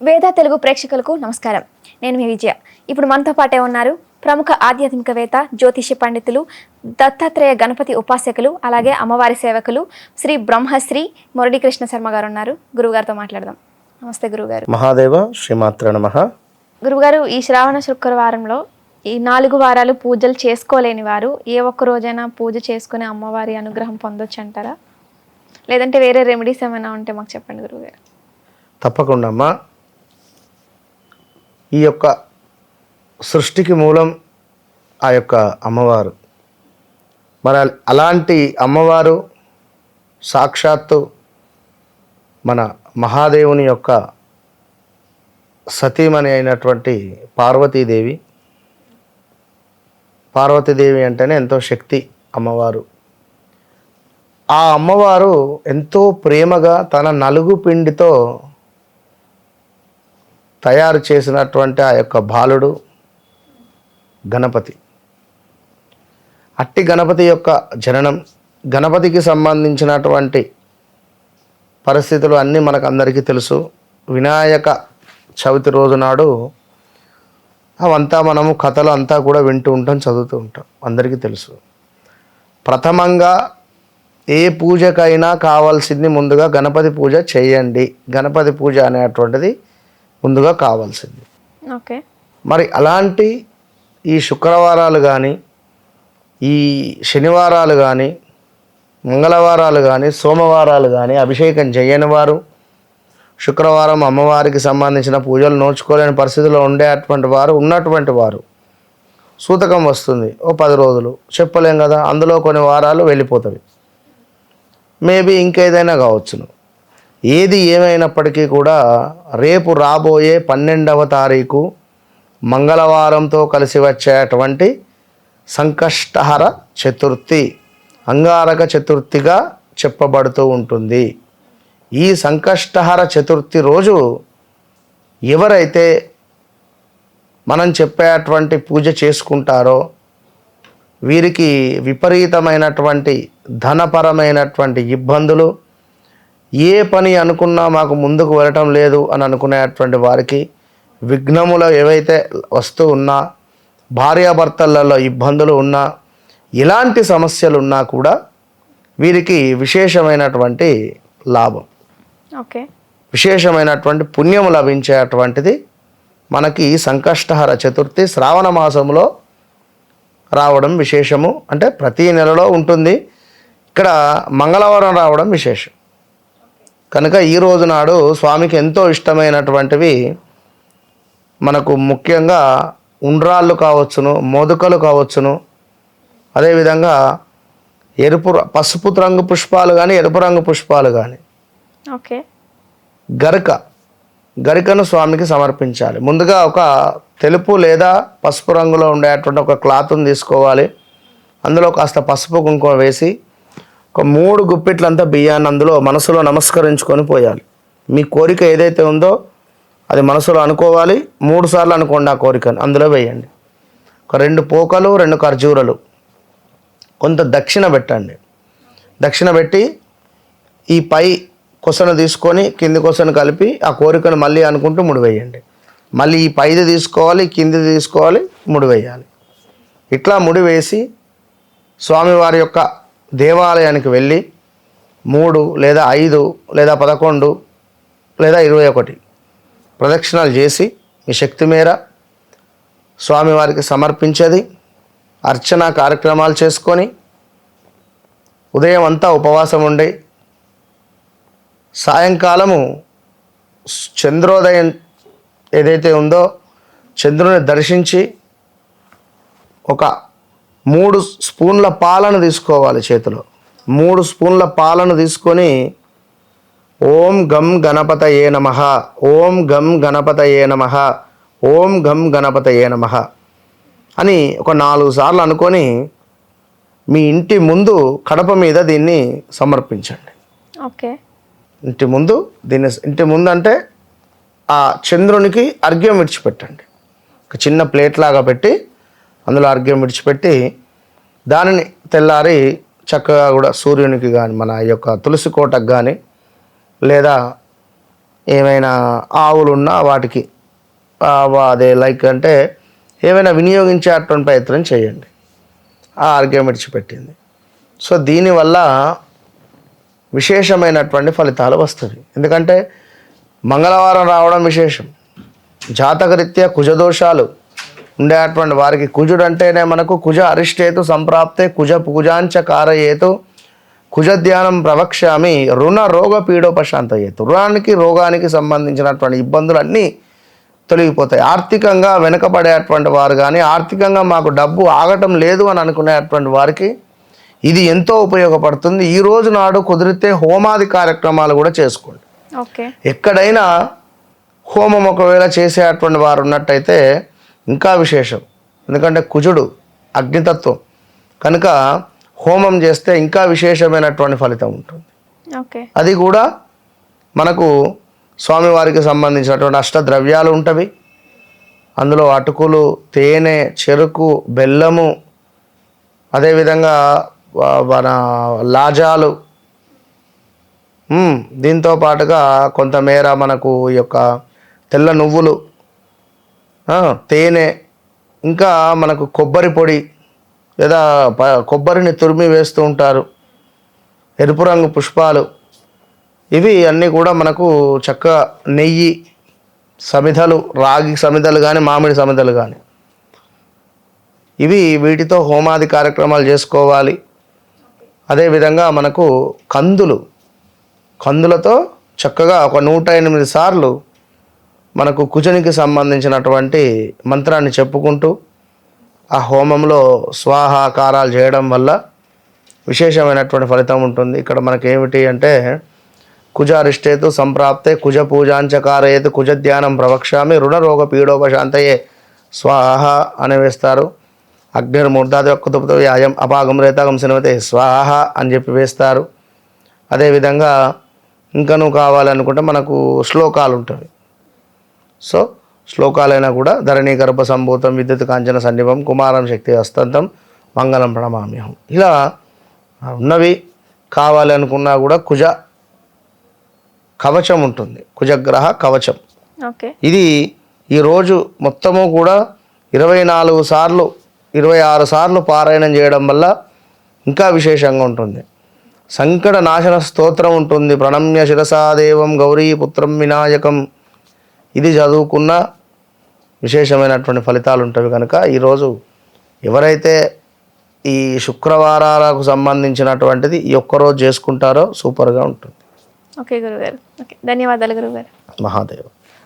వేద తెలుగు ప్రేక్షకులకు నమస్కారం. నేను మీ విజయ. ఇప్పుడు మనతో పాటే ఉన్నారు ప్రముఖ ఆధ్యాత్మికవేత్త జ్యోతిష పండితులు దత్తాత్రేయ గణపతి ఉపాసకులు అలాగే అమ్మవారి సేవకులు శ్రీ బ్రహ్మశ్రీ మురళీకృష్ణ శర్మ గారు ఉన్నారు. గురువుగారితో మాట్లాడదాం. నమస్తే గురువుగారు. మహాదేవ శ్రీమాత్ర నమ. గురువుగారు ఈ శ్రావణ శుక్రవారంలో ఈ నాలుగు వారాలు పూజలు చేసుకోలేని వారు ఏ ఒక్క రోజైనా పూజ చేసుకుని అమ్మవారి అనుగ్రహం పొందొచ్చు అంటారా లేదంటే వేరే రెమెడీస్ ఏమైనా ఉంటే మాకు చెప్పండి గురువుగారు. తప్పకుండా అమ్మా. ఈ యొక్క సృష్టికి మూలం ఆ యొక్క అమ్మవారు. మరి అలాంటి అమ్మవారు సాక్షాత్తు మన మహాదేవుని యొక్క సతీమణి అయినటువంటి పార్వతీదేవి. పార్వతీదేవి అంటేనే ఎంతో శక్తి అమ్మవారు. ఆ అమ్మవారు ఎంతో ప్రేమగా తన నలుగు పిండితో తయారు చేసినటువంటి ఆ యొక్క బాలుడు గణపతి. అట్టి గణపతి యొక్క జననం గణపతికి సంబంధించినటువంటి పరిస్థితులు అన్నీ మనకు అందరికీ తెలుసు. వినాయక చవితి రోజు నాడు అవంతా మనము కథలు అంతా కూడా వింటూ ఉంటాం చదువుతూ ఉంటాం. అందరికీ తెలుసు. ప్రథమంగా ఏ పూజకైనా కావాల్సింది ముందుగా గణపతి పూజ చేయండి. గణపతి పూజ అనేటువంటిది ముందుగా కావాల్సింది. ఓకే. మరి అలాంటి ఈ శుక్రవారాలు కానీ ఈ శనివారాలు కానీ మంగళవారాలు కానీ సోమవారాలు కానీ అభిషేకం చేయని వారు శుక్రవారం అమ్మవారికి సంబంధించిన పూజలు నోచుకోలేని పరిస్థితిలో ఉండేటువంటి వారు ఉన్నటువంటి వారు సూతకం వస్తుంది ఓ పది రోజులు. చెప్పలేం కదా అందులో కొన్ని వారాలు వెళ్ళిపోతాయి మేబీ ఇంకేదైనా కావచ్చును. ఏది ఏమైనప్పటికీ కూడా రేపు రాబోయే పన్నెండవ తారీఖు మంగళవారంతో కలిసి వచ్చేటువంటి సంకష్టహర చతుర్థి అంగారక చతుర్థిగా చెప్పబడుతూ ఉంటుంది. ఈ సంకష్టహర చతుర్థి రోజు ఎవరైతే మనం చెప్పేటువంటి పూజ చేసుకుంటారో వీరికి విపరీతమైనటువంటి ధనపరమైనటువంటి ఇబ్బందులు ఏ పని అనుకున్నా మాకు ముందుకు వెళ్ళటం లేదు అని అనుకునేటువంటి వారికి విఘ్నములు ఏవైతే వస్తూ ఉన్నా భార్యాభర్తలలో ఇబ్బందులు ఉన్నా ఇలాంటి సమస్యలు ఉన్నా కూడా వీరికి విశేషమైనటువంటి లాభం. ఓకే. విశేషమైనటువంటి పుణ్యం లభించేటువంటిది మనకి సంకష్టహర చతుర్థి శ్రావణ మాసంలో రావడం విశేషము. అంటే ప్రతి నెలలో ఉంటుంది. ఇక్కడ మంగళవారం రావడం విశేషం. కనుక ఈ రోజు నాడు స్వామికి ఎంతో ఇష్టమైనటువంటివి మనకు ముఖ్యంగా ఉండ్రాళ్ళు కావచ్చును మోదుకలు కావచ్చును. అదేవిధంగా ఎరుపు పసుపు రంగు పుష్పాలు కానీ ఎరుపు రంగు పుష్పాలు కానీ ఓకే. గరిక గరికను స్వామికి సమర్పించాలి. ముందుగా ఒక తెలుపు లేదా పసుపు రంగులో ఉండేటువంటి ఒక క్లాత్ని తీసుకోవాలి. అందులో కాస్త పసుపు కుంకుమ వేసి ఒక మూడు గుప్పిట్లంతా బియ్యాన్ని అందులో మనసులో నమస్కరించుకొని పోయాలి. మీ కోరిక ఏదైతే ఉందో అది మనసులో అనుకోవాలి. మూడు సార్లు అనుకోండి ఆ కోరికను. అందులో వేయండి. ఒక రెండు పోకలు రెండు ఖర్జూరలు. కొంత దక్షిణ పెట్టండి. దక్షిణ పెట్టి ఈ పై కొసను తీసుకొని కింది కొసను కలిపి ఆ కోరికను మళ్ళీ అనుకుంటూ ముడివేయండి మళ్ళీ ఈ పైది తీసుకోవాలి కింది తీసుకోవాలి ముడివేయాలి ఇట్లా ముడివేసి స్వామివారి యొక్క దేవాలయానికి వెళ్ళి మూడు లేదా ఐదు లేదా పదకొండు లేదా ఇరవై ఒకటి ప్రదక్షిణాలు చేసి మీ శక్తి మేర స్వామివారికి సమర్పించేది అర్చన కార్యక్రమాలు చేసుకొని ఉదయం అంతా ఉపవాసం ఉండి సాయంకాలము చంద్రోదయం ఏదైతే ఉందో చంద్రుని దర్శించి ఒక మూడు స్పూన్ల పాలను తీసుకోవాలి చేతిలో. మూడు స్పూన్ల పాలను తీసుకొని ఓం గం గణపతయే నమ. ఓం గం గణపతయే నమ. ఓం గం గణపతయే నమ అని ఒక నాలుగు సార్లు అనుకొని మీ ఇంటి ముందు కడప మీద దీన్ని సమర్పించండి. ఓకే. ఇంటి ముందు దీన్ని ఇంటి ముందు అంటే ఆ చంద్రునికి అర్ఘ్యం విడిచిపెట్టండి. ఒక చిన్న ప్లేట్ లాగా పెట్టి అందులో అర్ఘ్యం విడిచిపెట్టి దానిని తెల్లారి చక్కగా కూడా సూర్యునికి కానీ మన యొక్క తులసి కోటకు కానీ లేదా ఏమైనా ఆవులు ఉన్నా వాటికి అదే లైక్ అంటే ఏమైనా వినియోగించేటువంటి ప్రయత్నం చేయండి. ఆ ఆరోగ్యం విడిచిపెట్టింది. సో దీనివల్ల విశేషమైనటువంటి ఫలితాలు వస్తుంది ఎందుకంటే మంగళవారం రావడం విశేషం. జాతకరీత్యా కుజదోషాలు ఉండేటువంటి వారికి కుజుడు అంటేనే మనకు కుజ అరిష్టేతు సంప్రాప్తే కుజ పూజాంచ కారయేతు కుజ ధ్యానం ప్రవక్ష్యామి రుణ రోగ పీడోపశాంతయేతు రుణానికి రోగానికి సంబంధించినటువంటి ఇబ్బందులన్నీ తొలగిపోతాయి. ఆర్థికంగా వెనుకబడేటువంటి వారు కానీ ఆర్థికంగా మాకు డబ్బు ఆగటం లేదు అని అనుకునేటువంటి వారికి ఇది ఎంతో ఉపయోగపడుతుంది. ఈ రోజు నాడు కుదిరితే హోమాది కార్యక్రమాలు కూడా చేసుకోండి. ఓకే. ఎక్కడైనా హోమం ఒకవేళ చేసేటువంటి వారు ఉన్నట్టయితే ఇంకా విశేషం. ఎందుకంటే కుజుడు అగ్నితత్వం. కనుక హోమం చేస్తే ఇంకా విశేషమైనటువంటి ఫలితం ఉంటుంది. అది కూడా మనకు స్వామివారికి సంబంధించినటువంటి అష్టద్రవ్యాలు ఉంటవి. అందులో అటుకులు తేనె చెరుకు బెల్లము అదేవిధంగా మన లాజాలు. దీంతో పాటుగా కొంతమేర మనకు ఈ యొక్క తెల్ల నువ్వులు తేనె ఇంకా మనకు కొబ్బరి పొడి లేదా కొబ్బరిని తురిమి వేస్తూ ఉంటారు. ఎరుపు రంగు పుష్పాలు. ఇవి అన్నీ కూడా మనకు చక్కగా నెయ్యి సమిధలు రాగి సమిధలు కానీ మామిడి సమిధలు కానీ ఇవి వీటితో హోమాది కార్యక్రమాలు చేసుకోవాలి. అదేవిధంగా మనకు కందులు. కందులతో చక్కగా ఒక నూట ఎనిమిది సార్లు మనకు కుజునికి సంబంధించినటువంటి మంత్రాన్ని చెప్పుకుంటూ ఆ హోమంలో స్వాహాకారాలు చేయడం వల్ల విశేషమైనటువంటి ఫలితం ఉంటుంది. ఇక్కడ మనకి ఏమిటి అంటే కుజారిష్టేతు సంప్రాప్తే కుజ పూజాంచకారయేతు కుజ ధ్యానం ప్రవక్ష్యామి రుణరోగ పీడోపశాంతయే స్వాహ అని వేస్తారు. అగ్నిర్మూర్ధాది ఒక్కతుపుతో వ్యాయం అపాగం రేతాగం శనివతే స్వాహ అని చెప్పి వేస్తారు. అదేవిధంగా ఇంకనూ నువ్వు కావాలనుకుంటే మనకు శ్లోకాలు ఉంటాయి. సో శ్లోకాలైనా కూడా ధరణీ గర్భ సంభూతం విద్యుత్ కాంచన సన్నిభం కుమారం శక్తి హస్తంతం మంగళం ప్రణమామ్యహం. ఇలా ఉన్నవి కావాలి అనుకున్నా కూడా కుజ కవచం ఉంటుంది. కుజగ్రహ కవచం. ఇది ఈరోజు మొత్తము కూడా ఇరవై నాలుగు సార్లు ఇరవై ఆరు సార్లు పారాయణం చేయడం వల్ల ఇంకా విశేషంగా ఉంటుంది. సంకట నాశన స్తోత్రం ఉంటుంది. ప్రణమ్య శిరసాదేవం గౌరీపుత్రం వినాయకం. ఇది చదువుకున్న విశేషమైనటువంటి ఫలితాలు ఉంటాయి కనుక ఈరోజు ఎవరైతే ఈ శుక్రవారాలకు సంబంధించినటువంటిది ఈ ఒక్కరోజు చేసుకుంటారో సూపర్గా ఉంటుంది. ఓకే గురుగారు. ఓకే. ధన్యవాదాలు గురుగారు. మహాదేవ్.